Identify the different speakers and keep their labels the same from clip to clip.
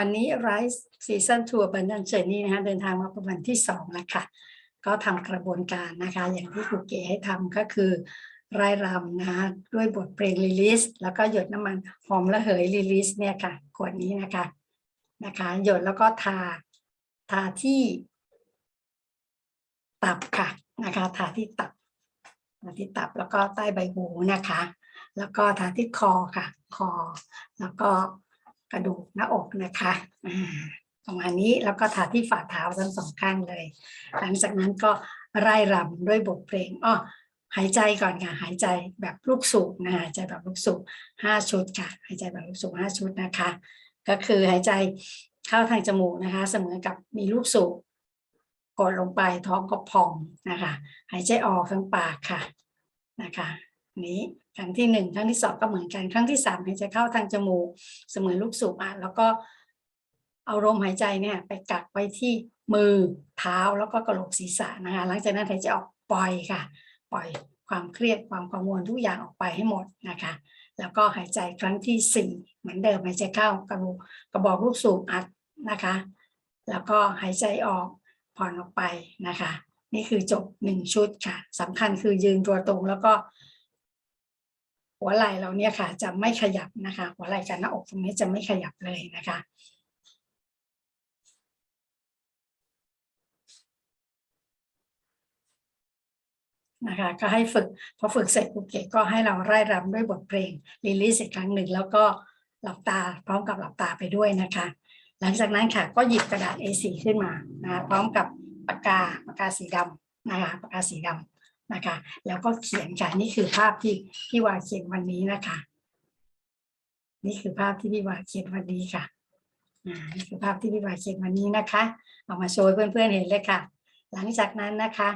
Speaker 1: วันนี้ Rise Season Tour Abundant Journey นะคะเดินทางมาประมาณที่สองแล้วค่ะ ก็ทำกระบวนการนะคะ อย่างที่ครูเก๋ให้ทำก็คือไร่รำนะคะด้วยบทเพลง Release แล้วก็หยดน้ำมันหอมระเหย Release เนี่ยค่ะขวดนี้นะคะนะคะหยดแล้วก็ทาทาที่ตับค่ะนะคะทาที่ตับทาที่ตับแล้วก็ใต้ใบหูนะคะ แล้วก็ทาที่คอค่ะ คอ แล้วก็ กระดูกหน้าอกนะคะอ่าประมาณนี้แล้วก็ทาที่ฝ่าเท้าทั้งสองข้างเลย หลังจากนั้นก็ไร่รำด้วยบทเพลงอ้อหายใจก่อนค่ะ หายใจแบบลูกสูบนะหายใจแบบลูกสูบห้าชุดค่ะ หายใจแบบลูกสูบห้าชุดนะคะ ก็คือหายใจเข้าทางจมูกนะคะ เสมือนกับมีลูกสูบกดลงไปท้องก็พองนะคะ หายใจออกทางปากค่ะนะคะอั นี้ครั้งที่หนึ่งครั้งที่สองก็เหมือนกัน ครั้งที่สามหายใจเข้าทางจมูกเสมือนลูกสูบอะแล้วก็เอาลมหายใจเนี่ยไปกักไว้ที่มือเท้าแล้วก็กระโหลกศีรษะนะคะหลังจากนั้นหายใจออกปล่อยค่ะ ปล่อยความเครียดความกังวลทุกอย่างออกไปให้หมดนะคะ แล้วก็หายใจครั้งที่สี่เหมือนเดิมหายใจเข้ากระบอกกระบอกลูกสูบอัดนะคะ แล้วก็หายใจออกผ่อนออกไปนะคะ นี่คือจบหนึ่งชุดค่ะสำคัญคือยืนตัวตรงแล้วก็ หัวไหล่เราเนี่ยค่ะจะไม่ขยับนะคะ หัวไหล่กับหน้าอกตรงนี้จะไม่ขยับเลยนะคะนะคะก็ให้ฝึกพอฝึกเสร็จภูเกตก็ให้เราไล่รำด้วยบทเพลงลิลิสอีกครั้งหนึ่ง แล้วก็หลับตาพร้อมกับหลับตาไปด้วยนะคะ หลังจากนั้นค่ะก็หยิบกระดาษ A4 ขึ้นมานะะพร้อมกับปากกาปากกาสีดำนะคะปากกาสีดำ นะคะ แล้วก็เขียนค่ะนี่คือภาพที่พี่วาเขียนวันนี้นะคะ นี่คือภาพที่พี่วาเขียนวันนี้ค่ะอ่านี่คือภาพที่พี่วาเขียนวันนี้นะคะ เอามาโชว์เพื่อนๆเห็นเลยค่ะ หลังจากนั้นนะคะ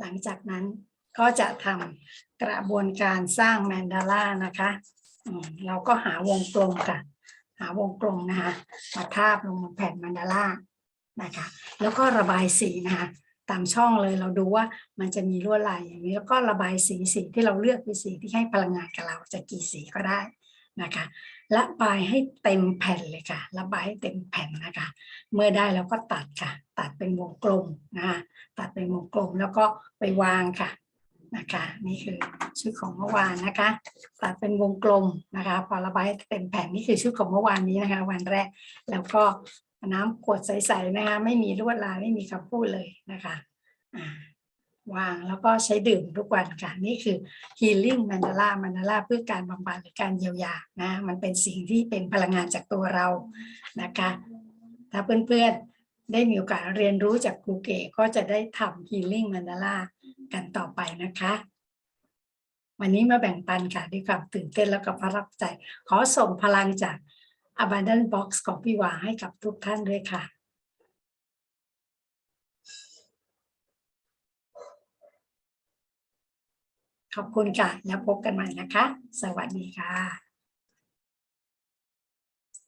Speaker 1: หลังจากนั้นก็จะทำกระบวนการสร้างแมนดาล่านะคะเราก็หาวงกลมค่ะ หาวงกลมนะคะมาทาบลงบนแผ่นแมนดาล่านะคะ แล้วก็ระบายสีนะคะ ตามช่องเลยเราดูว่ามันจะมีลวดลายอย่างนี้แล้วก็ระบายสีสีที่เราเลือกเป็นสีที่ให้พลังงานกับเราจะกี่สีก็ได้นะคะระบายให้เต็มแผ่นเลยค่ะระบายให้เต็มแผ่นนะคะ เมื่อได้แล้วก็ตัดค่ะ ตัดเป็นวงกลมนะคะตัดเป็นวงกลมแล้วก็ไปวางค่ะนะคะ นี่คือชุดของเมื่อวานนะคะ ตัดเป็นวงกลมนะคะ พอระบายเต็มแผ่นนี่คือชุดของเมื่อวานนี้นะคะ วันแรกแล้วก็ น้ำขวดใสๆนะคะไม่มีลวดลายไม่มีคำพูดเลยนะคะวางแล้วก็ใช้ดื่มทุกวันค่ะ นี่คือ healing mandala mandala เพื่อการบำบัดหรือการเยียวยานะมันเป็นสิ่งที่เป็นพลังงานจากตัวเรานะคะ ถ้าเพื่อนๆได้มีโอกาสเรียนรู้จากครูเก๋ก็จะได้ทำ healing mandala กันต่อไปนะคะ วันนี้มาแบ่งปันค่ะด้วยความตื่นเต้นแล้วก็ประทับใจ ขอส่งพลังจาก Abundant Box ของพี่วาให้กับทุกท่านด้วยค่ะขอบคุณค่ะ แล้วพบกันใหม่นะคะ สวัสดีค่ะ